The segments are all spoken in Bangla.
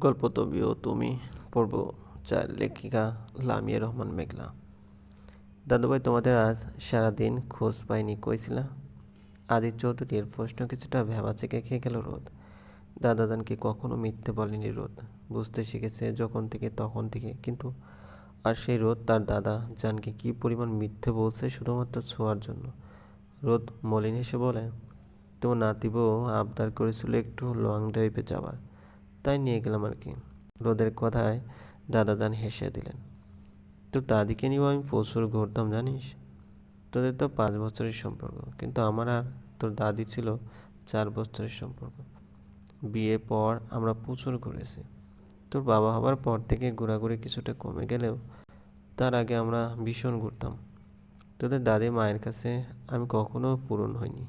গল্প তবিও তুমি পড়ব চার লেখিকা লামিয়া রহমান মেঘলা। দাদুভাই, তোমাদের আজ সারাদিন খোঁজ পাইনি, কইছিলা? আদিত চৌধুরীর প্রশ্ন কিছুটা ভেবা চেকে খেয়ে গেল রোদ। দাদাদানকে কখনো মিথ্যে বলেনি রোদ। বুঝতে শিখেছে যখন থেকে তখন থেকে, কিন্তু আর সেই রোদ তার দাদা জানকে কি পরিমাণ মিথ্যে বলছে শুধুমাত্র ছোঁয়ার জন্য। রোদ মলিন হেসে বলে, তোমার নাতিবউ আবদার করেছিল একটু লং ড্রাইভে যাওয়ার। তাই নিয়ে গেলাম আর কি। রোদের কথায় দাদা দান হেসে দিলেন। তোর দাদিকে নিয়েও আমি প্রচুর ঘুরতাম জানিস? তোদের তো পাঁচ বছরের সম্পর্ক, কিন্তু আমার আর তোর দাদি ছিল চার বছরের সম্পর্ক। বিয়ের পর আমরা প্রচুর ঘুরেছি। তোর বাবা হবার পর থেকে ঘোরাঘুরি কিছুটা কমে গেলেও তার আগে আমরা ভীষণ ঘুরতাম। তোদের দাদি মায়ের কাছে আমি কখনো পূরণ হইনি।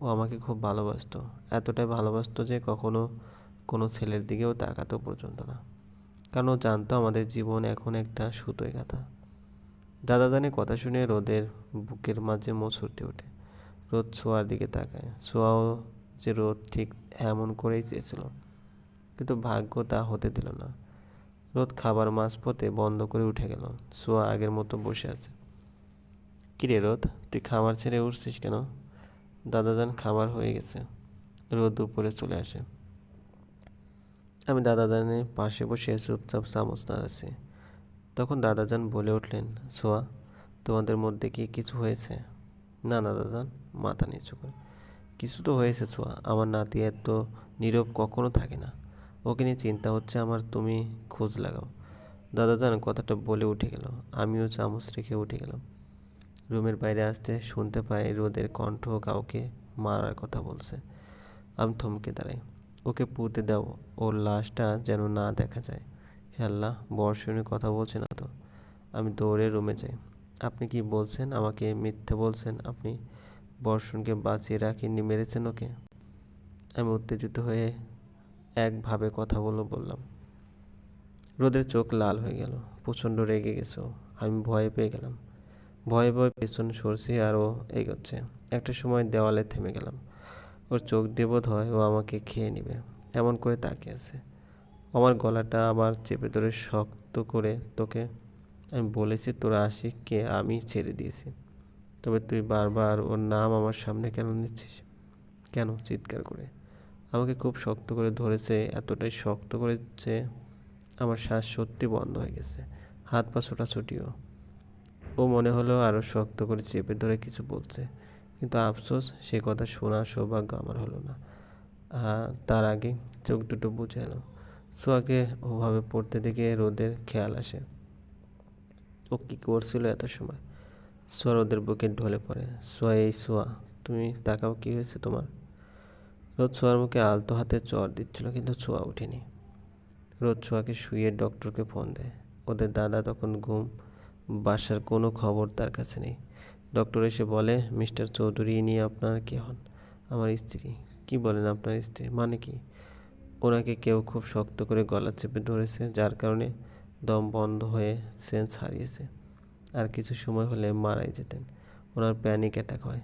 ও আমাকে খুব ভালোবাসতো, এতটাই ভালোবাসতো যে কখনো কোনো ছেলের দিকেও তাকাতো পর্যন্ত না। কারণ ও জানতো আমাদের জীবন এখন একটা সুতোয় গাথা। দাদা দানের কথা শুনে রোদের বুকের মাঝে মোছরতে ওঠে। রোদ ছোঁয়ার দিকে তাকায়। ছোঁয়াও যে রোদ ঠিক এমন করেই চেয়েছিল। কিন্তু ভাগ্য তা হতে দিল না। রোদ খাবার মাঝপথে বন্ধ করে উঠে গেল। সোয়া আগের মতো বসে আছে। কিরে রোদ? তুই খাবার ছেড়ে উঠছিস কেন? দাদাজান খাবার হয়ে গেছে। রোদ উপরে চলে আসে। আমি দাদাজানের পাশে বসে চুপচাপ চামচ নাড়াচ্ছি। তখন দাদাজান বলে উঠলেন, সোয়া, তোমাদের মধ্যে কি কিছু হয়েছে? না, দাদাজান, মাথা নিচু করে। কিছু তো হয়েছে, সোয়া। আমার নাতি এত নীরব কখনো থাকে না। ওকে নিয়ে চিন্তা হচ্ছে আমার তুমি খোঁজ লাগাও। দাদাজান কথাটা বলে উঠে গেল। আমিও চামচ রেখে উঠে গেলাম। রুমের বাইরে আসতে শুনতে পাই রোদের কণ্ঠ কাউকে মারার কথা বলছে। আমি থমকে দাঁড়াই। ওকে পুঁতে দাও, ওর লাশটা যেন না দেখা যায়। হে আল্লাহ বর্ষণের কথা বলছে না তো? আমি দৌড়ে রুমে যাই। আপনি কি বলছেন আমাকে? মিথ্যে বলছেন আপনি? বর্ষণকে বাঁচিয়ে রাখেননি মেরেছেন ওকে? আমি উত্তেজিত হয়ে একভাবে কথা বলে বললাম, রোদের চোখ লাল হয়ে গেল, প্রচণ্ড রেগে গেছো। আমি ভয়ে পেয়ে গেলাম। ভয়ে ভয়ে পেছন সরছি আরও এগোচ্ছে। একটা সময় দেওয়ালে থেমে গেলাম। ওর চোখ দিয়ে বোধ হয়, ও আমাকে খেয়ে নেবে। এমন করে তাকিয়ে আছে। আমার গলাটা আবার চেপে ধরে শক্ত করে তোকে আমি বলেছি, তোরা আশিককে আমি ছেড়ে দিয়েছি। তবে তুই বারবার ওর নাম আমার সামনে কেন নিচ্ছিস? কেন? চিৎকার করে। আমাকে খুব শক্ত করে ধরেছে, এতটাই শক্ত করেছে আমার শ্বাস সত্যি বন্ধ হয়ে গেছে। হাত পা ছোটাছুটিও। ও মনে হলো আরও শক্ত করে চেপে ধরে কিছু বলছে। কিন্তু আফসোস, সে কথা শোনার সৌভাগ্য আমার হলো না। তার আগে চোখ দুটো বুঝে এলো। সোয়াকে ওভাবে পড়তে দেখে রোদের খেয়াল আসে। ও কী করছিল এত সময়? সোয়া রোদের বুকে ঢলে পড়ে। সোয়া এই সোয়া তুমি তাকাও, কী হয়েছে তোমার? রোদ সোয়ার মুখে আলতো হাতে চর দিচ্ছিল, কিন্তু ছোঁয়া উঠেনি রোদ ছোঁয়াকে শুয়ে ডক্টরকে ফোন দেয়। ওদের দাদা তখন ঘুম বাসার কোনো খবর তার কাছে নেই। ডক্টর এসে বলে, মিস্টার চৌধুরী নিয়ে আপনার কে হন? আমার স্ত্রী। কি বলেন আপনার স্ত্রী? মানে কি? ওনাকে কেউ খুব শক্ত করে গলা চেপে ধরেছে, যার কারণে দম বন্ধ হয়ে সেন্স হারিয়েছে। আর কিছু সময় হলে মারাই যেতেন। ওনার প্যানিক অ্যাটাক হয়।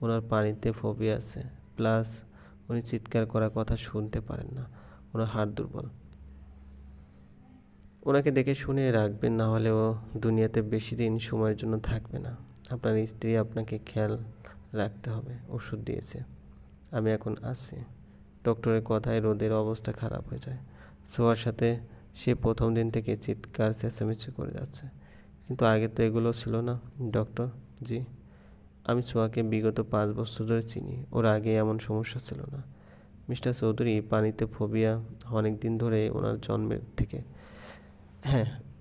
ওনার পানিতে ফোবিয়া আছে। প্লাস উনি চিৎকার করার কথা শুনতে পারেন না। ওনার হাড় দুর্বল। ওনাকে দেখে শুনে রাখবেন, না হলেও দুনিয়াতে বেশি দিন সময়ের জন্য থাকবে না। আপনার স্ত্রী আপনাকে খেয়াল রাখতে হবে, ওষুধ দিয়েছে। আমি এখন আসছি ডক্টরের কথায় রোদের অবস্থা খারাপ হয়ে যায়। সোয়ার সাথে সে প্রথম দিন থেকে চিৎকার, চেঁচামেচি করে যাচ্ছে। কিন্তু আগে তো এগুলো ছিল না। ডক্টর, জি। আমি সোয়াকে বিগত পাঁচ বছর ধরে চিনি। ওর আগে এমন সমস্যা ছিল না। মিস্টার চৌধুরী পানিতে ফোবিয়া অনেক দিন ধরে ওনার জন্মের থেকে হ্যাঁ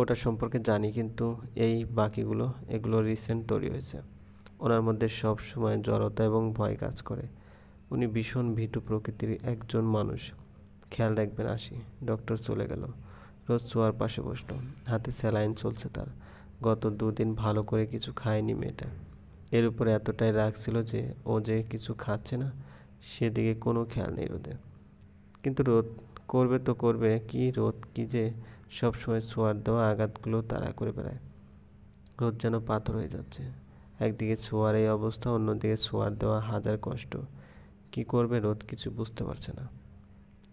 ওটা সম্পর্কে জানি, কিন্তু এই বাকিগুলো, এগুলো রিসেন্ট তৈরি হয়েছে। ওনার মধ্যে সব সময় জড়তা এবং ভয় কাজ করে। উনি ভীষণ ভীতু প্রকৃতির একজন মানুষ। খেয়াল রাখবেন আসি, ডক্টর চলে গেল। রোজ শোয়ার পাশে বসল। হাতে স্যালাইন চলছে তার। গত দুদিন ভালো করে কিছু খায়নি মেয়েটা। এর উপরে এতটাই রাগ ছিল যে, ও যে কিছু খাচ্ছে না, সেদিকে কোনো খেয়াল নেই রোদের। কিন্তু রোদ করবে তো করবে, কি রোদ, কি যে সবসময় ছোঁয়ার দেওয়া আঘাতগুলো তাড়া করে বেড়ায়। রোদ যেন পাথর হয়ে যাচ্ছে। একদিকে ছোঁয়ার এই অবস্থা, অন্যদিকে ছোঁয়ার দেওয়া হাজার কষ্ট। কি করবে রোদ কিছু বুঝতে পারছে না।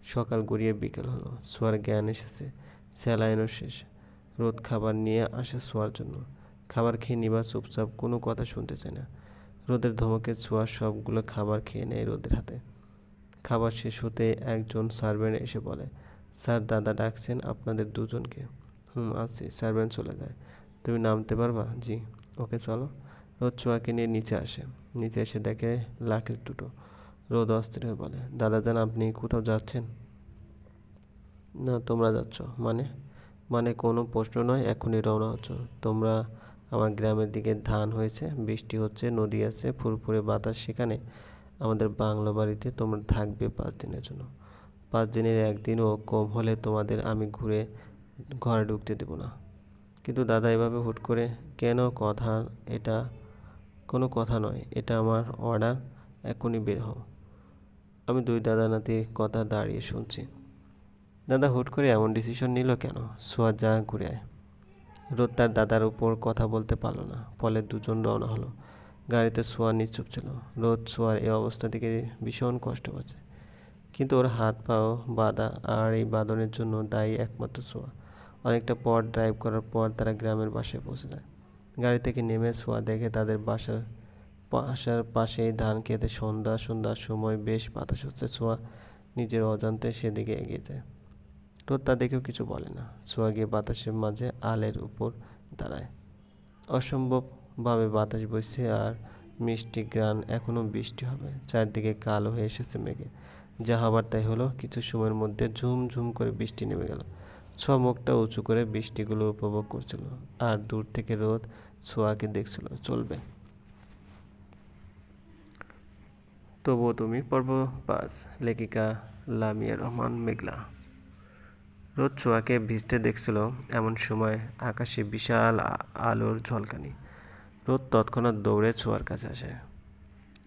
সকাল গড়িয়ে বিকেল হলো সোয়ার জ্ঞান এসেছে, স্যালাইনও শেষ। রোদ খাবার নিয়ে আসে সোয়ার জন্য। খাবার খেয়ে নিবা চুপচাপ কোনো কথা শুনতে চায় না। রোদের ধমকে ছোঁয়া সবগুলো খাবার খেয়ে নেয় রোদের হাতে। খাবার শেষ হতে একজন সার্ভেন্ট এসে বলে স্যার দাদা ডাকছেন আপনাদের দুজনকে। হুম, আসছি। সার্ভেন্ট চলে যায়। তুমি নামতে পারবা? জি। ওকে, চলো। রোদ ছোঁয়াকে নিয়ে নিচে আসে। নিচে এসে দেখে লাকেজ দুটো। রোদ অস্থির হয়ে বলে, দাদা যান আপনি কোথাও যাচ্ছেন? না, তোমরা যাচ্ছ। মানে? মানে কোনো প্রশ্ন নয়, এখনই রওনা হচ্ছ। তোমরা আমার গ্রামের দিকে ধান হয়েছে, বৃষ্টি হচ্ছে, নদী আছে, ফুরফুরে বাতাস সেখানে। আমাদের বাংলা বাড়িতে তোমরা থাকবে পাঁচ দিনের জন্য। পাঁচ দিনের একদিনও কম হলে তোমাদের আমি ঘুরে, ঘরে ঢুকতে দেবো না। কিন্তু দাদা এভাবে হুট করে, কেন কথা এটা কোনো কথা নয়, এটা আমার অর্ডার, এখনই বের হও। আমি দুই দাদা নাতির কথা দাঁড়িয়ে শুনছি। দাদা হুট করে এমন ডিসিশন নিল কেন? সোয়া যা ঘুরে আয়। রোদ তার দাদার উপর কথা বলতে পারল না, ফলে দুজন রওনা হলো। গাড়িতে সোয়া নিশ্চুপ ছিল। রোদ সোয়ার এই অবস্থা থেকে ভীষণ কষ্ট পাচ্ছে। কিন্তু ওর হাত পাও বাঁধা আর এই বাঁধনের জন্য দায়ী একমাত্র সোয়া। অনেকটা পথ ড্রাইভ করার পর তারা গ্রামের বাসায় পৌঁছে যায়। গাড়ি থেকে নেমে সোয়া দেখে তাদের বাসার বাসার পাশেই ধান খেতে সন্ধ্যা সন্ধ্যার সময় বেশ বাতাস হচ্ছে। সোয়া নিজের অজান্তে সেদিকে এগিয়ে যায়। রোদ তা দেখেও কিছু বলে না। সোয়া গিয়ে বাতাসের মাঝে আলের উপর দাঁড়ায়। অসম্ভবভাবে বাতাস বইছে আর মিষ্টি গ্রান এখনও বৃষ্টি হবে। চারদিকে কালো হয়ে এসেছে মেঘে। যা হবার তাই হলো, কিছু সময়ের মধ্যে ঝুম ঝুম করে বৃষ্টি নেমে গেল। ছোঁয়া মুখটা উঁচু করে বৃষ্টিগুলো উপভোগ করছিল আর দূর থেকে রোদ ছোঁয়াকে দেখছিল, চলবে। তবুও তুমি পর্ব পাঁচ লেখিকা লামিয়া রহমান মেঘলা। রোদ ছোঁয়াকে ভিজতে দেখছিল এমন সময় আকাশে বিশাল আলোর ঝলকানি। রোদ তৎক্ষণাৎ দৌড়ে ছোঁয়ার কাছে আসে।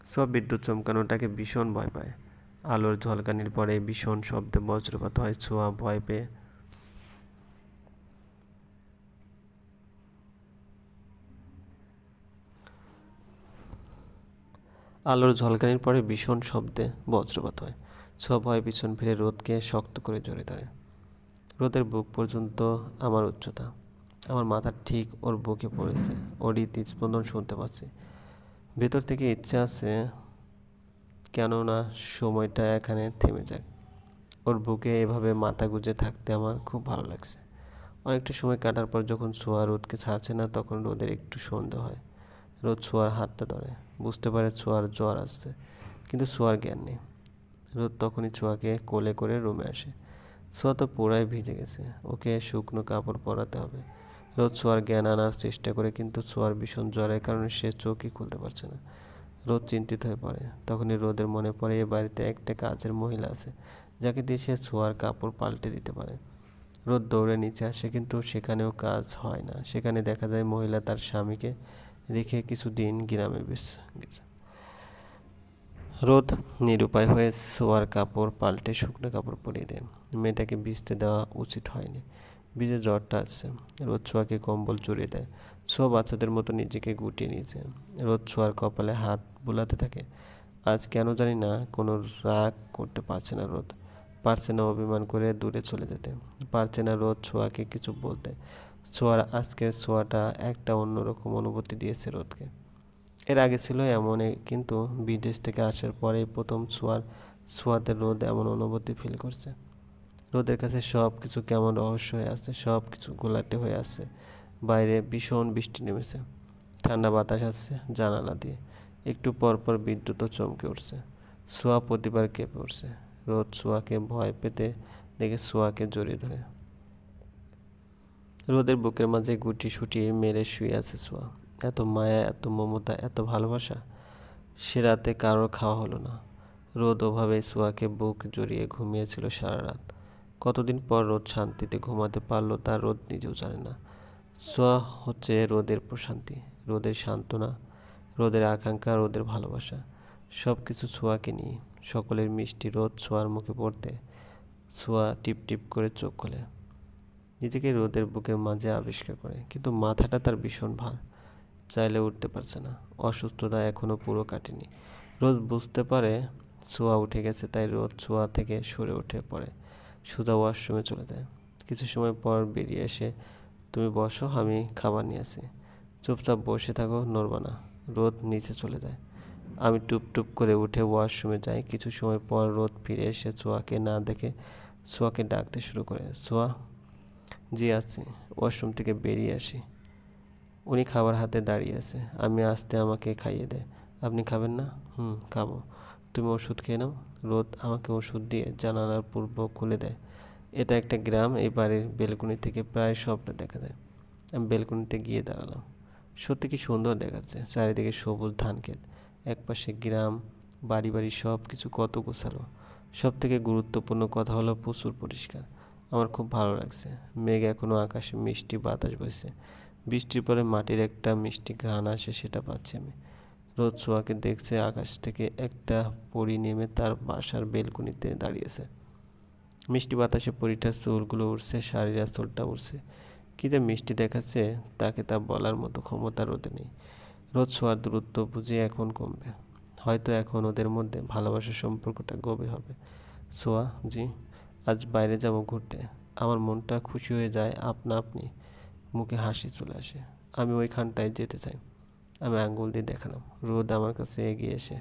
সব বিদ্যুৎ চমকানোটাকে ভীষণ ভয় পায়। আলোর ঝলকানির পরে ভীষণ শব্দে বজ্রপাত হয়, ছোঁয়া ভয় পেয়ে। আলোর ঝলকানির পরে ভীষণ শব্দে বজ্রপাত হয়, ছোঁয়া ভয় পিছন ফিরে রোদকে শক্ত করে জড়ে ধরে। রোদের বুক পর্যন্ত আমার উচ্চতা, আমার মাথা ঠিক ওর বুকে পড়েছে, ওরই হৃদস্পন্দন শুনতে পাচ্ছি। ভেতর থেকে ইচ্ছে আছে কেননা সময়টা এখানে থেমে যাক ওর বুকে এভাবে মাথা গুঁজে থাকতে আমার খুব ভালো লাগছে। অনেকটা সময় কাটার পর যখন ছোঁয়া রোদকে ছাড়ছে না, তখন রোদের একটু সন্দেহ হয়। রোদ ছোঁয়ার হাতটা ধরে। বুঝতে পারে ছোঁয়ার জ্বর আসছে, কিন্তু ছোঁয়ার জ্ঞান নেই। রোদ তখনই ছোঁয়াকে কোলে করে রুমে আসে। ছোঁয়া তো পুরাই ভিজে গেছে। ওকে শুকনো কাপড় পরাতে হবে। রোদ ছোঁয়ার জ্ঞান আনার চেষ্টা করে, কিন্তু ছোঁয়ার ভীষণ জ্বরের কারণে সে চোখই খুলতে পারছে না। রোদ চিন্তিত হয়ে পড়ে। তখনই রোদের মনে পড়ে এ বাড়িতে একটা কাজের মহিলা আছে, যাকে দিয়ে সে ছোঁয়ার কাপড় পাল্টে দিতে পারে। রোদ দৌড়ে নিচে আসে, কিন্তু সেখানেও কাজ হয় না। সেখানে দেখা যায় মহিলা তার স্বামীকে রেখে কিছুদিন গ্রামে বেশ গেছে। রোদ নিরুপায় হয়ে সোয়ার কাপড় পাল্টে শুকনো কাপড় পরিয়ে দেয় মেয়েটাকে ভিজতে দেওয়া উচিত হয়নি। ভিজে জ্বরটা আছে। রোদ ছোঁয়াকে কম্বল জড়িয়ে দেয়। ছোঁয়া বাচ্চাদের মতো নিজেকে গুটিয়ে নিয়েছে। রোদ ছোঁয়ার কপালে হাত বোলাতে থাকে। আজ কেন জানি না কোনো রাগ করতে পারছে না রোদ। পারছে না অভিমান করে দূরে চলে যেতে। পারছে না রোদ ছোঁয়াকে কিছু বলতে। ছোঁয়ার আজকের ছোঁয়াটা একটা অন্যরকম অনুভূতি দিয়েছে রোদকে। এর আগে ছিল এমনই, কিন্তু বিদেশ থেকে আসার পরেই প্রথম ছোঁয়ার, ছোঁয়াতে রোদ এমন অনুভূতি ফিল করছে। রোদের কাছে সব কিছু কেমন রহস্য হয়ে আছে সব কিছু গোলাটে হয়ে আছে। বাইরে ভীষণ বৃষ্টি নেমেছে। ঠান্ডা বাতাস আসছে জানালা দিয়ে। একটু পর পর বিদ্যুৎও চমকে উঠছে। সোয়া প্রতিবার কেঁপে উঠছে। রোদ সোয়াকে ভয় পেতে দেখে সোয়াকে জড়িয়ে ধরে। রোদের বুকের মাঝে গুটি সুটি মেরে শুয়ে আছে সোয়া এত মায়া, এত মমতা, এত ভালোবাসা, সে রাতে কারোর খাওয়া হলো না। রোদ ওভাবে সোয়াকে বুক জড়িয়ে ঘুমিয়েছিল সারা রাত। কতদিন পর রোদ শান্তিতে ঘুমাতে পারল তা রোদ নিজেও জানে না। সোয়া হচ্ছে রোদের প্রশান্তি, রোদের সান্ত্বনা রোদের আকাঙ্ক্ষা, রোদের ভালোবাসা সব কিছু ছোঁয়াকে নিয়ে, সকলের মিষ্টি রোদ ছোঁয়ার মুখে পড়তে, ছোঁয়া টিপ টিপ করে চোখ খোলে। নিজেকে রোদের বুকের মাঝে আবিষ্কার করে, কিন্তু মাথাটা তার ভীষণ ভার, চাইলে উঠতে পারছে না। অসুস্থতা এখনও পুরো কাটেনি। রোদ বুঝতে পারে ছোঁয়া উঠে গেছে, তাই রোদ ছোঁয়া থেকে সরে উঠে পড়ে সুধা ওয়াশরুমে চলে যায়। কিছু সময় পর বেরিয়ে এসে, তুমি বসো, আমি খাবার নিয়ে আসি। চুপচাপ বসে থাকো, নড়বা না। রোদ নিচে চলে যায়। আমি টুপ টুপ করে উঠে ওয়াশরুমে যাই। কিছু সময় পর রোদ ফিরে এসে ছোঁয়াকে না দেখে ছোঁয়াকে ডাকতে শুরু করে ছোঁয়া জি আছি, ওয়াশরুম থেকে বেরিয়ে আসি। উনি খাবার হাতে দাঁড়িয়ে আছে। আমি আসতে আমাকে খাইয়ে দেয় আপনি খাবেন না? হুম, খাব। তুমি ওষুধ খেয়ে নাও। রোদ আমাকে ওষুধ দিয়ে জানালার পূর্ব খুলে দেয়। এটা একটা গ্রাম, এই বাড়ির বেলকুনি থেকে প্রায় সবটা দেখা যায়। আমি বেলকুনিতে গিয়ে দাঁড়ালাম। সত্যি কি সুন্দর দেখাচ্ছে। চারিদিকে সবুজ ধান ক্ষেত। একপাশে গ্রাম, বাড়ি বাড়ি সব কিছু কত গোছালো। সব থেকে গুরুত্বপূর্ণ কথা হলো প্রচুর পরিষ্কার। আমার খুব ভালো লাগছে। মেঘ এখনও আকাশে মিষ্টি বাতাস বইছে। বৃষ্টির পরে মাটির একটা মিষ্টি ঘ্রাণ আসে সেটা পাচ্ছি আমি। রোদ ছোঁয়াকে দেখছে আকাশ থেকে একটা পরি নেমে তার বাসার বেলকুনিতে দাঁড়িয়েছে। মিষ্টি বাতাসে পরিটার চুলগুলো উঠছে শাড়ির আঁচলটা উঠছে কী যে মিষ্টি দেখাচ্ছে, তাকে তা বলার মতো ক্ষমতা রোদে নেই। রোদ ছোঁয়ার দূরত্ব বুঝে এখন কমবে। হয়তো এখন ওদের মধ্যে ভালোবাসার সম্পর্কটা গভীর হবে। সোয়া জি, আজ বাইরে যাব ঘুরতে। আমার মনটা খুশি হয়ে যায় আপনা আপনি। মুখে হাসি চলে আসে। আমি ওইখানটায় যেতে চাই। আমি আঙ্গুল দিয়ে দেখালাম। রোদ আমার কাছে এগিয়ে এসে,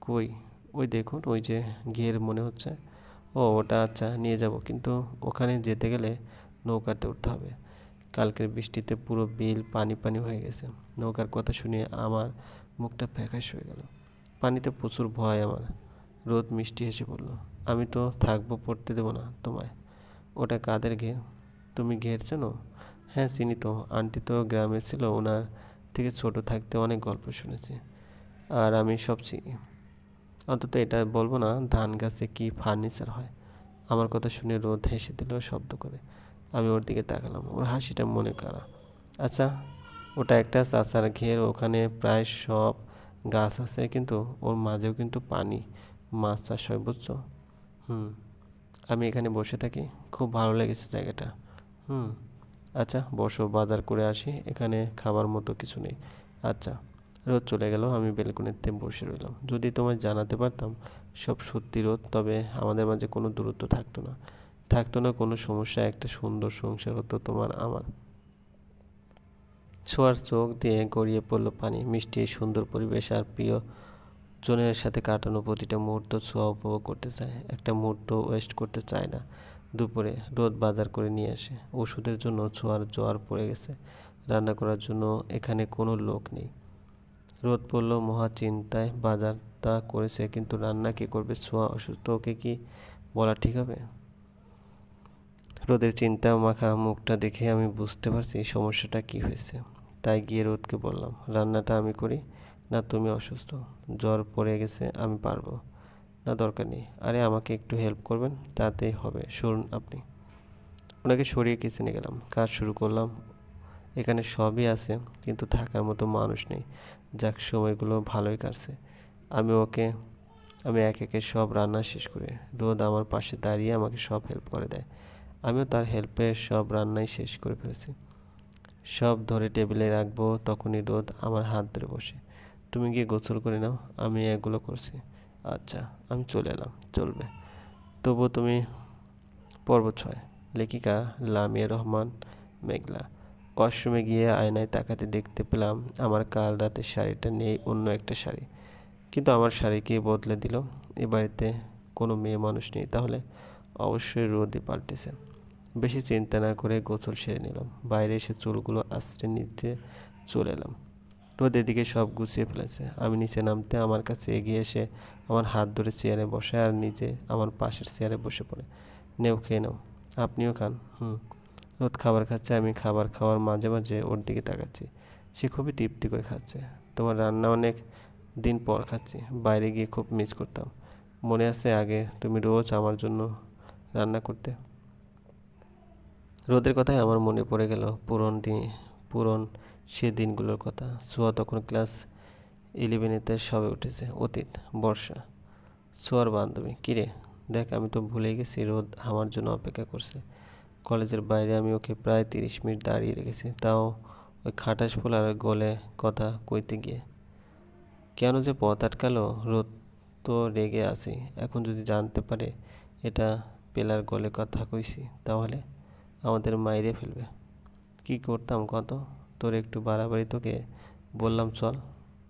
কই? ওই দেখুন, ওই যে ঘের মনে হচ্ছে। ও, ওটা আচ্ছা নিয়ে যাব। কিন্তু ওখানে যেতে গেলে নৌকাতে উঠতে হবে। কালকের বৃষ্টিতে পুরো বিল পানি পানি হয়ে গেছে। নৌকার কথা শুনে আমার মুখটা ফ্যাকাশ হয়ে গেল। পানিতে প্রচুর ভয় আমার। রোদ মিষ্টি হেসে পড়ল আমি তো থাকব, পড়তে দেবো না তোমায়। ওটা কাদের ঘের? তুমি ঘের চেনো? হ্যাঁ চিনি তো। আন্টি তো গ্রামে ছিল, ওনার থেকে ছোট থাকতে অনেক গল্প শুনেছি। আর আমি সব চিনি। অন্তত এটা বলব না ধান গাছে কি ফার্নিচার হয়? আমার কথা শুনে রোদ হেসে দিল শব্দ করে। আমি ওর দিকে তাকালাম। ওর হাসিটা মনে করা। আচ্ছা ওটা একটা চাচার ঘের, ওখানে প্রায় সব গাছ আছে, কিন্তু ওর মাঝেও কিন্তু পানি। মাছ চাষ হয়, বুঝছ? হুম, আমি এখানে বসে থাকি। খুব ভালো লেগেছে জায়গাটা। হুম আচ্ছা বসো, বাজার করে আসি। এখানে খাবার মতো কিছু নেই। আচ্ছা রোদ চলে গেল, আমি বেলকনিতে বসে রইলাম। যদি তোমায় জানাতে পারতাম, সব সত্যি রোদ, তবে আমাদের মাঝে কোনো দূরত্ব থাকতো না। থাকতো না, কোনো সমস্যা, একটা সুন্দর সংসার হতো তোমার, আমার। ছোঁয়ার চোখ দিয়ে গড়িয়ে পড়ল পানি, মিষ্টি, সুন্দর পরিবেশ আর প্রিয় জনের সাথে কাটানো প্রতিটা মুহূর্ত ছোঁয়া উপভোগ করতে চায়। একটা মুহূর্ত ওয়েস্ট করতে চায় না, দুপুরে রোদ বাজার করে নিয়ে আসে। ওষুধের জন্য ছোঁয়ার জ্বর পড়ে গেছে, রান্না করার জন্য এখানে কোনো লোক নেই। রোদ পড়ল, মহা চিন্তায় বাজারটা করেছে, কিন্তু রান্না কে করবে? ছোঁয়া অসুস্থ ওকে কি বলা ঠিক হবে? রোদের চিন্তা মাখা মুখটা দেখে আমি বুঝতে পারছি এই সমস্যাটা কি হয়েছে। তাই গিয়ে রোদকে বললাম, রান্নাটা আমি করি, না তুমি অসুস্থ, জ্বর পড়ে গেছে, আমি পারব। না, দরকার নেই। আরে, আমাকে একটু হেল্প করবেন তাতেই হবে। শুনুন আপনি। ওনাকে সরিয়ে কিচেনে গেলাম, কাজ শুরু করলাম। এখানে সবই আছে, কিন্তু থাকার মতো মানুষ নেই। যাক, সময়গুলো ভালোই কাটছে। আমি ওকে, আমি এক একে সব রান্না শেষ করি। রোদ আমার পাশে দাঁড়িয়ে আমাকে সব হেল্প করে দেয়। আমিও তার হেল্পে সব রান্নাই শেষ করে ফেলেছি। সব ধরে টেবিলে রাখব, তখনই রোদ আমার হাত ধরে বসে। তুমি গিয়ে গোসল করে নাও, আমি এগুলো করছি। আচ্ছা আমি চলে এলাম, চলবে। তবু তুমি পর্ব ছয়, লেখিকা লামিয়া রহমান, মেঘলা। ওয়াশরুমে গিয়ে আয়নায় তাকাতে দেখতে পেলাম আমার কাল রাতের শাড়িটা নেই, অন্য একটা শাড়ি। কিন্তু আমার শাড়িকে বদলে দিল? এ বাড়িতে কোনো মেয়ে মানুষ নেই, তাহলে অবশ্যই রোদই পাল্টেছে। বেশি চিন্তা না করে গোসল সেরে নিলাম। বাইরে এসে চুলগুলো আশ্রে নিতে চলে এলাম। রোদ এদিকে সব গুছিয়ে ফেলেছে। আমি নিচে নামতে আমার কাছে এগিয়ে এসে আমার হাত ধরে চেয়ারে বসে আর নিজে আমার পাশের চেয়ারে বসে পড়ে। নেও, খেয়ে নাও। আপনিও খান। হুম। রোদ খাবার খাচ্ছে, আমি খাবার খাওয়ার মাঝে মাঝে ওর দিকে তাকাচ্ছি। সে খুবই তৃপ্তি করে খাচ্ছে। তোমার রান্না অনেক দিন পর খাচ্ছি। বাইরে গিয়ে খুব মিস করতাম। মনে আছে আগে তুমি রোজ আমার জন্য রান্না করতে? রোদের কথাই আমার মনে পড়ে গেল, পুরন দিন, পুরন সে দিনগুলোর কথা। সোয়া তখন ক্লাস ইলেভেনেতে সবে উঠেছে, অতীত, বর্ষা। সোয়ার বান্ধবী কিরে দেখ, আমি তো ভুলে গেছি, রোদ আমার জন্য অপেক্ষা করছে। কলেজের বাইরে আমি ওকে প্রায় তিরিশ মিনিট দাঁড়িয়ে রেখেছি, তাও ওই খাটাস ফোলার গলে কথা কইতে গিয়ে। কেন যে পথ আটকালো, রোদ তো রেগে আছি এখন যদি জানতে পারে, এটা পেলার গলে কথা কইছি, তাহলে আমাদের মাইরে ফেলবে। কি করতাম কত? তোর একটু বাড়াবাড়ি তোকে বললাম, চল,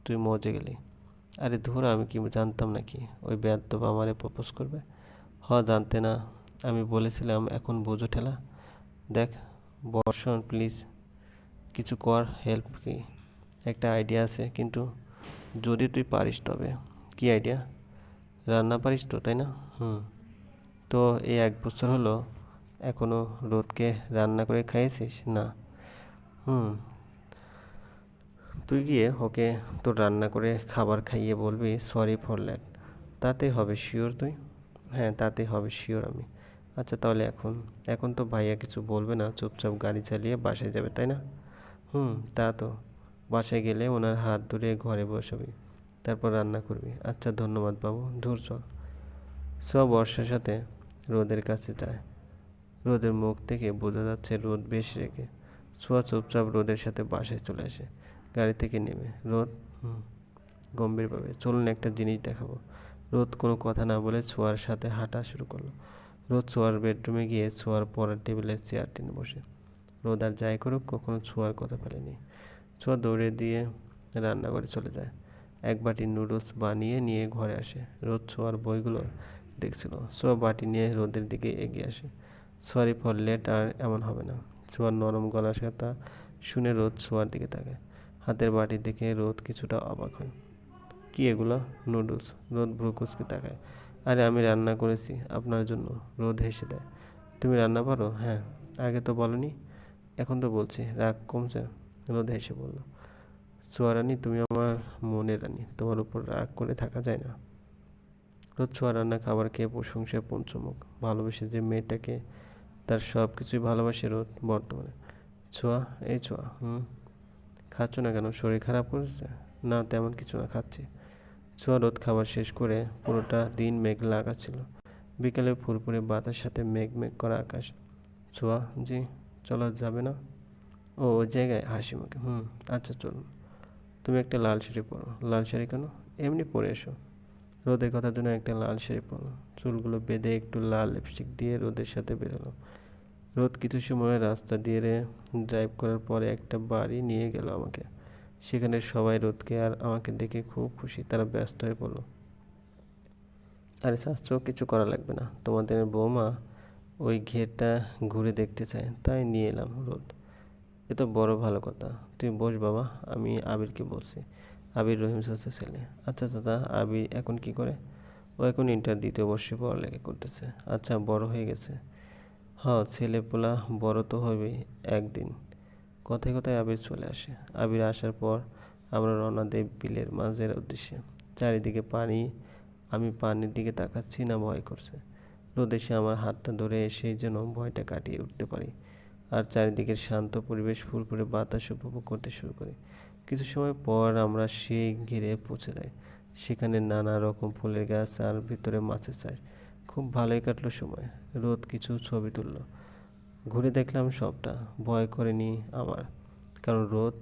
তুই মজে গেলি। আরে ধুর, আমি কি জানতাম নাকি? ওই বেয়াদ্দব আমারে প্রপোজ করবে? হ, জানতে না। আমি বলেছিলাম, এখন বোঝো ঠেলা। দেখ, বর্ষণ, প্লিজ, কিছু কর, হেল্প কি? একটা আইডিয়া আছে, কিন্তু যদি তুই পারিস তবে। কি আইডিয়া? রান্না পারিস তো, তাই না? হুম। তো এই এক বছর হলো এখনও রোদকে রান্না করে খাইয়েছিস? না। হুম। তুই গিয়ে ওকে তোর রান্না করে খাবার খাইয়ে বলবি সরি ফর ল্যাট তাতে হবে শিওর তুই? হ্যাঁ তাতে হবে শিওর আমি। আচ্ছা তাহলে এখন এখন তো ভাইয়া কিছু বলবে না, চুপচাপ গাড়ি চালিয়ে বাসায় যাবে, তাই না? হুম, তা তো। বাসায় গেলে ওনার হাত ধরে ঘরে বসাবি, তারপর রান্না করবি। আচ্ছা ধন্যবাদ বাবু, ধূর চল। সব বর্ষার সাথে রোদের কাছে যায়। রোদের মুখ থেকে বোঝা যাচ্ছে রোদ বেশ রেগে। ছোঁয়া চুপচাপ রোদের সাথে বাসায় চলে আসে। গাড়ি থেকে নেমে। রোদ? গম্ভীরভাবে। চলুন একটা জিনিস দেখাবো। রোদ কোনো কথা না বলে ছোঁয়ার সাথে হাঁটা শুরু করল। রোদ ছোঁয়ার বেডরুমে গিয়ে ছোঁয়ার পড়ার টেবিলের চেয়ার টেনে বসে। রোদ আর যাই করুক, কখনো ছোঁয়ার কথা ফেলেনি। ছোঁয়া দৌড়ে দিয়ে রান্নাঘরে চলে যায়। এক বাটি নুডলস বানিয়ে নিয়ে ঘরে আসে। রোদ ছোঁয়ার বইগুলো দেখছিল। ছোঁয়া বাটি নিয়ে রোদের দিকে এগিয়ে আসে। সরি ফর লেট আর এমন হবে না। ছোঁয়ার নরম গলার সাথে শুনে রোদ ছোঁয়ার দিকে তাকায় হাতের বাটি দেখে রোদ কিছুটা অবাক হয়। কি এগুলো? নুডলস। রোদ ভ্রুকুচকে তাকায়। আরে, আমি রান্না করেছি আপনার জন্য। রোদ হেসে দেয়। তুমি রান্না পারো? হ্যাঁ। আগে তো বলনি। এখন তো বলছি। রাগ কমছে। রোদ হেসে বলল, সোয়ারানি, তুমি আমার মনে রানী। তোমার উপর রাগ করে থাকা যায় না। রোদ ছোঁয়া রান্না খাবার খেয়ে প্রশংসায় পঞ্চমুখ। ভালোবেসে যে মেয়েটাকে তার সব কিছুই ভালোবাসে রোদ বর্তমানে। ছোঁয়া? এই ছোঁয়া, হুম। খাচ্ছ না কেন? শরীর খারাপ করেছে? না, তেমন কিছু না, খাচ্ছি। ছোঁয়া রোদ খাবার শেষ করে পুরোটা দিন মেঘলা আকাশ ছিল বিকেলে ফুরফুরে বাতার সাথে মেঘ মেঘ করা আকাশ। ছোঁয়া? জি, চলো যাবে না? ও, ওই জায়গায়? হাসি মুখে, হুম। আচ্ছা চলুন। তুমি একটা লাল শাড়ি পরো। লাল শাড়ি কেন? এমনি পরে এসো। রোদের কথার জন্য একটা লাল শাড়ি পরলো চুলগুলো বেঁধে একটু লাল লিপস্টিক দিয়ে রোদের সাথে বেরোলো। রোদ কিছু সময় রাস্তা দিয়ে ড্রাইভ করার পরে একটা বাড়ি নিয়ে গেল আমাকে। সেখানে সবাই রোদকে আর আমাকে দেখে খুব খুশি, তারা ব্যস্ত হয়ে পড়ল। আরে শাস্ত্র, কিছু করা লাগবে না। তোমাদের বৌমা ওই ঘেরটা ঘুরে দেখতে চায়, তাই নিয়ে এলাম রোদ। এ তো বড় ভালো কথা। তুই বস বাবা, আমি আবিরকে বলছি। আবির রহিম চাচা ছেলে। আচ্ছা চাচা, আবির এখন কি করে? ও এখন ইন্টার দ্বিতীয় বর্ষে পড়ালেখা করতেছে। আচ্ছা বড় হয়ে গেছে। হ্যাঁ ছেলে পোলা বড় তো হবেই একদিন। কথায় কথায় আবির চলে আসে। আবির আসার পর আমরা রওনা দেব বিলের মাঝের উদ্দেশ্যে। চারিদিকে পানি, আমি পানির দিকে তাকাচ্ছি না, ভয় করছে। রোদ এসে আমার হাতটা ধরে এসেই যেন ভয়টা কাটিয়ে উঠতে পারি। আর চারিদিকের শান্ত পরিবেশ ফুল ফুরফুরে বাতাস উপভোগ করতে শুরু করি। কিছু সময় পর আমরা সেই ঘিরে পৌঁছে যাই। সেখানে নানা রকম ফুলের গাছ আর ভিতরে মাছের চাষ। খুব ভালোই কাটলো সময়। রোদ কিছু ছবি তুললো। ঘুরে দেখলাম সবটা। ভয় করেনি আমার। কারণ রোদ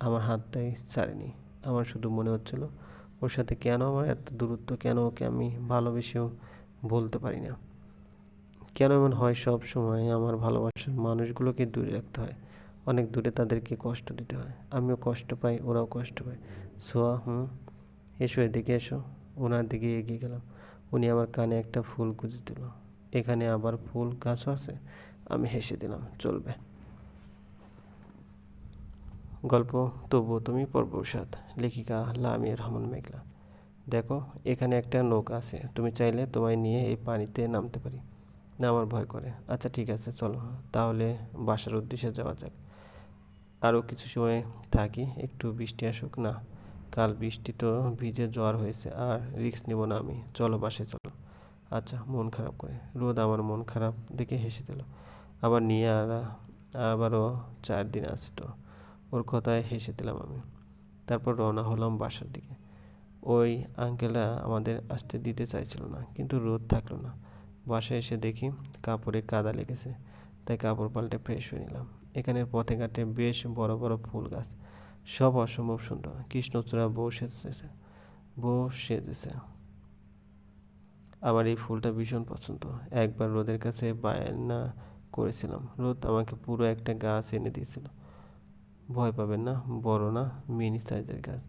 আমার হাতটাই ছাড়েনি। আমার শুধু মনে হচ্ছিল, ওর সাথে কেন আমার এত দূরত্ব? কেন ওকে আমি ভালোবেসেও বলতে পারি না? কেন এমন হয় সব সময়? আমার ভালোবাসার মানুষগুলোকে দূরে রাখতে হয়। অনেক দূরে তাদেরকে কষ্ট দিতে হয়। আমিও কষ্ট পাই, ওরাও কষ্ট পায়। সোয়া, হুম? এসো এদিকে এসো। ওনার দিকে এগিয়ে গেলাম। উনি আমার কানে একটা ফুল গুঁজে দিল। এখানে আবার ফুল গাছও আছে। আমি হেসে দিলাম, চলবে। গল্প, তবুও তুমি পর্বসাদ লেখিকা লামিয়া রহমান মেঘলা। দেখো, এখানে একটা নৌকা আছে। তুমি চাইলে তোমায় নিয়ে এই পানিতে নামতে পারি। না আমার ভয় করে। আচ্ছা ঠিক আছে, চলো। তাহলে বাসার উদ্দেশ্যে যাওয়া যাক। আরও কিছু সময় থাকি, একটু বৃষ্টি আসুক, না। কাল বৃষ্টি তো ভিজে জ্বর হয়েছে, আর রিক্স নেব না আমি। চলো বাসে চলো। আচ্ছা মন খারাপ করে। রোদ আমার মন খারাপ দেখে হেসে দিল। আবার নিয়ে আর, আবারও চার দিন আছে তো। ওর কথায় হেসে দিলাম আমি। তারপর রওনা হলাম বাসার দিকে। ওই আঙ্কেলরা আমাদের আসতে দিতে চাইছিল না, কিন্তু রোদ থাকল না। বাসায় এসে দেখি কাপড়ে কাদা লেগেছে, তাই কাপড় পাল্টে ফ্রেশ হয়ে নিলাম। এখানের পথে ঘাটে বেশ বড় বড় ফুল গাছ। সব অসম্ভব সুন্দর। কৃষ্ণচূড়া বউ সেজেছে বউ সেজেছে। আমার এই ফুলটা ভীষণ পছন্দ। একবার রোদের কাছে বায়না করেছিলাম। রোদ আমাকে পুরো একটা গাছ এনে দিয়েছিল। ভয় পাবেন না, বড় না, মিনি সাইজের গাছ।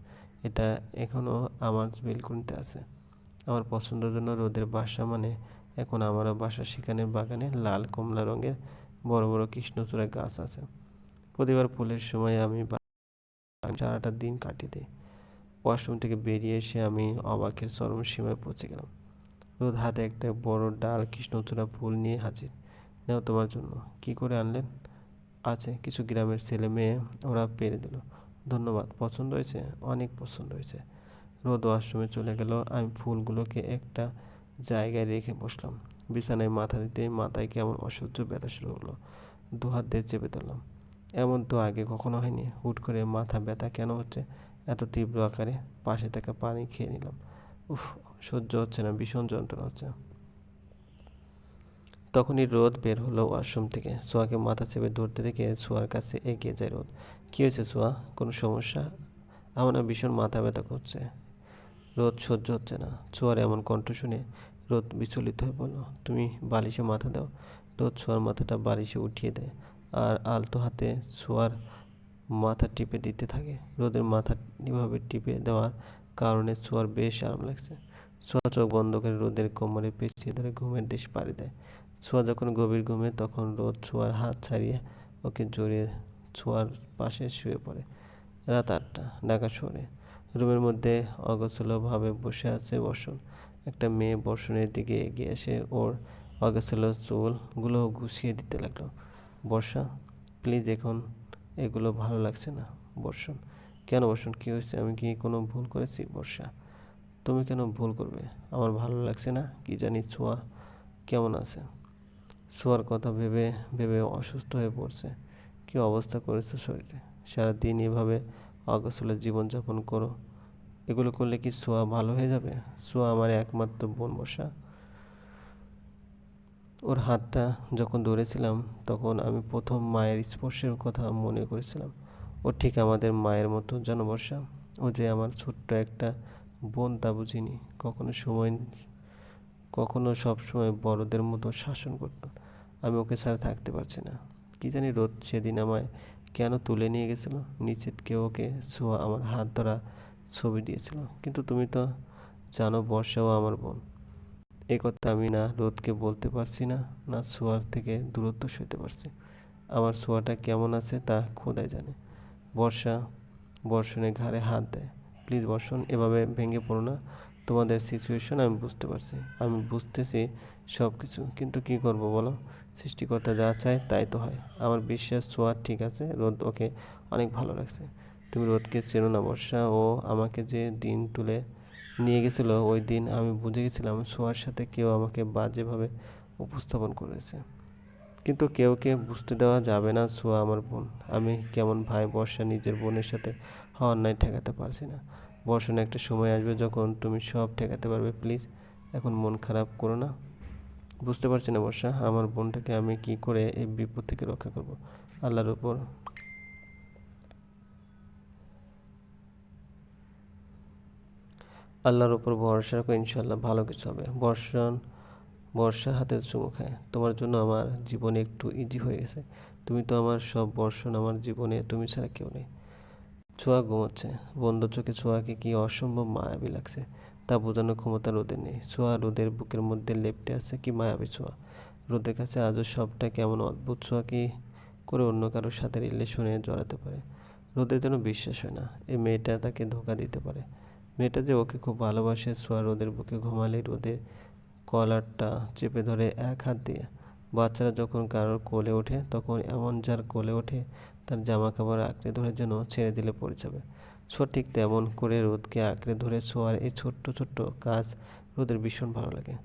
এটা এখনও আমার বেলকনিতে আছে। আমার পছন্দের জন্য রোদের বাসা মানে এখন আমারও বাসা। সেখানে বাগানে লাল কমলা রঙের বড় বড় কৃষ্ণচূড়া গাছ আছে। প্রতিবার ফুলের সময় আমি সারাটা দিন কাটিয়ে দিই ওয়াশরুম থেকে বেরিয়ে এসে আমি অবাকের চরম সীমায় পৌঁছে গেলাম। রোদ হাতে একটা বড় ডাল কৃষ্ণচূড়া ফুল নিয়ে হাজির। নেও তোমার জন্য। কি করে আনলেন? আছে, কিছু গ্রামের ছেলে মেয়ে, ওরা পেরে দিল। ধন্যবাদ, পছন্দ হয়েছে? অনেক পছন্দ হয়েছে। রোদ ওয়াশরুমে চলে গেল। আমি ফুলগুলোকে একটা জায়গায় রেখে বসলাম। বিছানায় মাথা দিতে মাথায় কেমন অসহ্য ব্যথা শুরু হলো। দু হাত দিয়ে চেপে ধরলাম। এমন তো আগে কখনো হয়নি। হুট করে মাথা ব্যথা কেন হচ্ছে? এত তীব্র আকারে পাশে থাকা পানি খেয়ে নিলাম। উফ, সহ্য হচ্ছে না, ভীষণ যন্ত্রণা হচ্ছে। তখনই রোদ বের হলো ওয়াশরুম থেকে। সোয়াকে মাথা চেপে ধরতে দেখে সোয়ার কাছে এগিয়ে যায় রোদ। কী হয়েছে সোয়া কোনো সমস্যা? আমার না ভীষণ মাথা ব্যথা করছে। রোদ সহ্য হচ্ছে না। ছোঁয়ার এমন কণ্ঠ শুনে রোদ বিচলিত হয়ে বলল, তুমি বালিশে মাথা দাও। রোদ ছোঁয়ার মাথাটা বালিশে উঠিয়ে দেয়। আর আলতো হাতে ছোঁয়ার মাথা টিপে দিতে থাকে। রোদের মাথা এভাবে টিপে দেওয়ার কারণে ছোঁয়ার বেশ আরাম লাগছে। ছোঁয়া চোখ বন্ধ করে রোদের কোমরে পেঁচিয়ে ধরে ঘুমের দেশ পাড়ি দেয়। ছোঁয়া যখন গভীর ঘুমে, তখন রোদ ছোঁয়ার হাত ছাড়িয়ে ওকে জড়িয়ে ছোঁয়ার পাশে শুয়ে পড়ে। রাত আটটা, ঢাকা শহরে। রুমের মধ্যে অগোছলভাবে বসে আছে বর্ষণ। একটা মেয়ে বর্ষণের দিকে এগিয়ে এসে ওর অগোছল চুলগুলো গুছিয়ে দিতে লাগল। বর্ষা প্লিজ এখন এগুলো ভালো লাগছে না। বর্ষণ, কেন বর্ষণ? কী হয়েছে? আমি কি কোনো ভুল করেছি? বর্ষা, তুমি কেন ভুল করবে? আমার ভালো লাগছে না, কি জানি ছোঁয়া, কেমন আছে? ছোঁয়ার কথা ভেবে ভেবে অসুস্থ হয়ে পড়ছে। কী অবস্থা করেছে শরীরে? সারাদিন এভাবে অগোছলে জীবনযাপন করো। এগুলো করলে কি ছোঁয়া ভালো হয়ে যাবে? ছোঁয়া আমার একমাত্র বোন বসা ওর হাতটা যখন ধরেছিলাম, তখন আমি প্রথম মায়ের স্পর্শের কথা মনে করেছিলাম। ও ঠিক আমাদের মায়ের মতো যেন বর্ষা ও যে আমার ছোট্ট একটা বোন তা বুঝিনি। কখনো সময় কখনো সব সময় বড়দের মতো শাসন করতো। আমি ওকে ছাড়া থাকতে পারছি না। কি জানি রোদ সেদিন আমায় কেন তুলে নিয়ে গেছিল। কেউ ওকে ছোঁয়া আমার হাত ধরা ছবি দিয়েছিল। কিন্তু তুমি তো জানো বর্ষাও আমার বোন। এ কথা আমি না রোদকে বলতে পারছি না না ছোঁয়ার থেকে দূরত্ব সইতে পারছি। আমার ছোঁয়াটা কেমন আছে তা খোদাই জানে। বর্ষা বর্ষণে ঘাড়ে হাত দেয়। প্লিজ বর্ষণ, এভাবে ভেঙে পড়ো না। তোমাদের সিচুয়েশন আমি বুঝতে পারছি। আমি বুঝতেছি সব কিছু কিন্তু কি করব বলো? সৃষ্টিকর্তা যা চায় তাই তো হয়। আমার বিশ্বাস ছোঁয়া ঠিক আছে, রোদ ওকে অনেক ভালো লাগছে তুমি রোদকে চেনো না বর্ষা, ও আমাকে যে দিন তুলে নিয়ে গেছিল। ওই দিন আমি বুঝে গেছিলাম ছোঁয়ার সাথে কেউ আমাকে বাজেভাবে উপস্থাপন করেছে। কিন্তু কেউকে বুঝতে দেওয়া যাবে না ছোঁয়া আমার বোন। আমি কেমন ভাই বর্ষা নিজের বোনের সাথে নাই ঠেকাতে পারছি না। বর্ষণ একটা সময় আসবে যখন তুমি সব ঠেকাতে পারবে, প্লিজ। এখন মন খারাপ করো না। বুঝতে পারছি না বর্ষা, আমার বোনটাকে আমি কি করে এই বিপদ থেকে রক্ষা করব? আল্লাহর উপর আল্লাহর উপর ভরসা রাখো ইনশাল্লাহ ভালো কিছু হবে। বর্ষণ, বর্ষার হাতে চুমু খায়। তোমার জন্য আমার জীবনে একটু ইজি হয়ে গেছে। তুমি তো আমার সব বর্ষণ আমার জীবনে, তুমি ছাড়া কেউ নেই। ছোঁয়া ঘুমোচ্ছে। বন্ধ চোখে ছোঁয়াকে কি অসম্ভব মায়াবী লাগছে, তা বোঝানোর ক্ষমতা রোদের নেই। ছোঁয়া রোদের বুকের মধ্যে লেপটে আছে কি মায়াবী ছোঁয়া। রোদের কাছে আজও সবটা কেমন অদ্ভুত ছোঁয়া কি করে অন্য কারোর সাথে রিলেশনে জড়াতে পারে? রোদের যেন বিশ্বাস হয় না, এই মেয়েটা তাকে ধোকা দিতে পারে। মেয়েটা যে ওকে খুব ভালোবাসে সোয়া রোদের বুকে ঘুমালে রোদের কলারটা চেপে ধরে এক হাত দিয়ে। বাচ্চারা যখন কারোর কোলে ওঠে, তখন এমন যার কোলে ওঠে, তার জামা কাপড় আঁকড়ে ধরে যেন ছেড়ে দিলে পড়ে যাবে। ছোট ঠিক তেমন করে রোদকে আঁকড়ে ধরে ছোঁয়ার এই ছোট্ট ছোট্ট কাজ রোদের ভীষণ ভালো লাগে।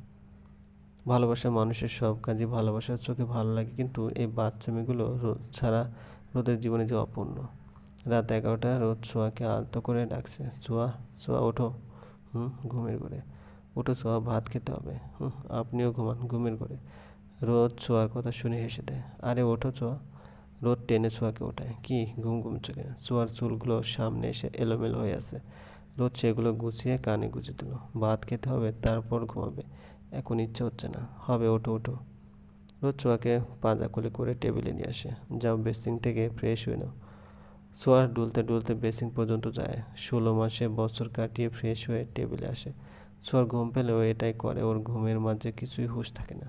ভালোবাসা মানুষের সব কাজই ভালোবাসার চোখে ভালো লাগে, কিন্তু এই বাচ্চা মেয়েগুলো রোদ ছাড়া রোদের জীবনে যে অপূর্ণ। রাত এগারোটা, রোদ ছোঁয়াকে আলতো করে ডাকছে। ছোঁয়া ছোঁয়া, ওঠো। হুম, ঘুমের ঘরে। ওঠো ছোঁয়া, ভাত খেতে হবে। হুম, আপনিও ঘুমান, ঘুমের ঘরে। রোদ ছোঁয়ার কথা শুনে হেসে দেয়। আরে, ওঠো ছোঁয়া। রোদ টেনে ছোঁয়াকে ওঠায়। কি ঘুম ঘুম চোখে? ছোঁয়ার চুলগুলো সামনে এসে এলোমেলো হয়ে আছে। রোদ সেগুলো গুছিয়ে কানে গুজে দিল। ভাত খেতে হবে, তারপর ঘুমাবে। এখন ইচ্ছে হচ্ছে না। হবে, ওঠো ওঠো। রোজ ছোঁয়াকে পাজা কোলে করে টেবিলে নিয়ে আসে। যাও বেসিং থেকে ফ্রেশ হয়ে নাও। সোয়ার ডুলতে ডুলতে বেসিং পর্যন্ত যায়। ষোলো মাসে বছর কাটিয়ে ফ্রেশ হয়ে টেবিলে আসে। সোয়ার ঘুম পেলেও এটাই করে, ওর ঘুমের মাঝে কিছুই হুঁশ থাকে না।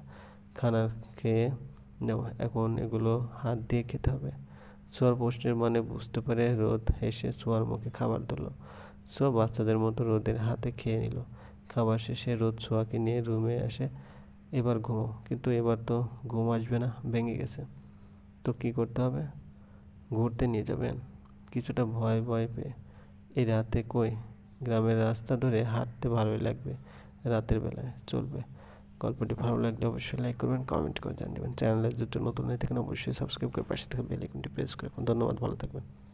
খানা খেয়ে নাও, এখন এগুলো হাত দিয়ে খেতে হবে। সোয়ার প্রশ্নের মানে বুঝতে পারে রোদ হেসে সোয়ার মুখে খাবার দিল সোয়া বাচ্চাদের মতো রোদের হাতে খেয়ে নিল। খাবার শেষে রোদ সোয়াকে নিয়ে রুমে আসে এবার ঘুমো কিন্তু এবার তো ঘুম আসবে না, ভেঙে গেছে। তো কি করতে হবে? ঘুরতে নিয়ে যাবেন। কিছুটা ভয় ভয় পেয়ে। এই রাতে কই? গ্রামের রাস্তা ধরে হাঁটতে ভালোই লাগবে, রাতের বেলায় চলবে। গল্পটি ভালো লাগলে অবশ্যই লাইক করবেন কমেন্ট করে জানিয়ে দেবেন। চ্যানেলের যদি নতুন হয়ে থাকেন, অবশ্যই সাবস্ক্রাইব করে পাশে থেকে বেল আইকনটি প্রেস করে ধন্যবাদ, ভালো থাকবেন।